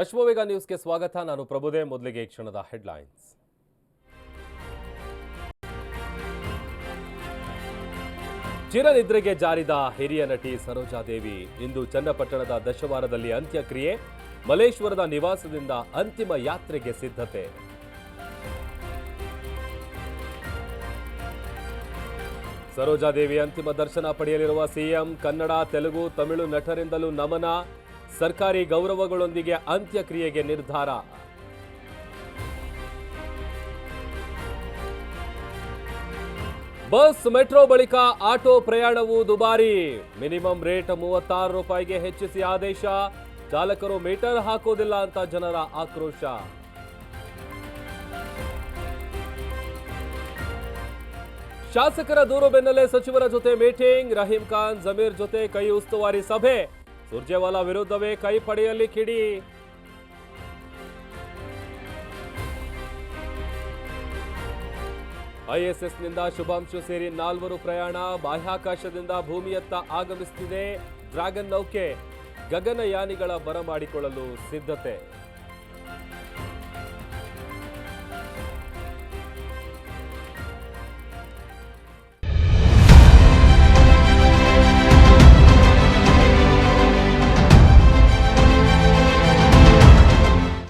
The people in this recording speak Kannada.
ಅಶ್ವವೇಗ ನ್ಯೂಸ್ಗೆ ಸ್ವಾಗತ. ನಾನು ಪ್ರಭುದೇ, ಮೊದಲಿಗೆ ಈ ಕ್ಷಣದ ಹೆಡ್ಲೈನ್ಸ್. ಚಿರನಿದ್ರೆಗೆ ಜಾರಿದ ಹಿರಿಯ ನಟಿ ಸರೋಜಾದೇವಿ ಇಂದು ಚನ್ನಪಟ್ಟಣದ ದಶವಾರದಲ್ಲಿ ಅಂತ್ಯಕ್ರಿಯೆ. ಮಲೇಶ್ವರದ ನಿವಾಸದಿಂದ ಅಂತಿಮ ಯಾತ್ರೆಗೆ ಸಿದ್ಧತೆ. ಸರೋಜಾದೇವಿ ಅಂತಿಮ ದರ್ಶನ ಪಡೆಯಲಿರುವ ಸಿಎಂ, ಕನ್ನಡ, ತೆಲುಗು, ತಮಿಳು ನಟರಿಂದಲೂ ನಮನ. ಸರ್ಕಾರಿ ಗೌರವಗಳೊಂದಿಗೆ ಅಂತ್ಯಕ್ರಿಯೆಗೆ ನಿರ್ಧಾರ. ಬಸ್, ಮೆಟ್ರೋ ಬಳಿಕ ಆಟೋ ಪ್ರಯಾಣವು ದುಬಾರಿ. ಮಿನಿಮಮ್ ರೇಟ್ ಮೂವತ್ತಾರು ರೂಪಾಯಿಗೆ ಹೆಚ್ಚಿಸಿ ಆದೇಶ. ಚಾಲಕರು ಮೀಟರ್ ಹಾಕೋದಿಲ್ಲ ಅಂತ ಜನರ ಆಕ್ರೋಶ. ಶಾಸಕರ ದೂರು ಬೆನ್ನಲ್ಲೇ ಸಚಿವರ ಜೊತೆ ಮೀಟಿಂಗ್. ರಹೀಂ ಖಾನ್, ಜಮೀರ್ ಜೊತೆ ಕೈ ಉಸ್ತುವಾರಿ ಸಭೆ. ಸುರ್ಜೇವಾಲಾ ವಿರುದ್ಧವೇ ಕೈ ಪಡೆಯಲಿ ಕಿಡಿ. ಐಎಸ್ಎಸ್ನಿಂದ ಶುಭಾಂಶು ಸೇರಿ ನಾಲ್ವರು ಪ್ರಯಾಣ ಬಾಹ್ಯಾಕಾಶದಿಂದ ಭೂಮಿಯತ್ತ ಆಗಮಿಸುತ್ತಿದೆ ಡ್ರ್ಯಾಗನ್ ನೌಕೆ ಗಗನಯಾನಿಗಳ ಬರಮಾಡಿಕೊಳ್ಳಲು ಸಿದ್ಧತೆ.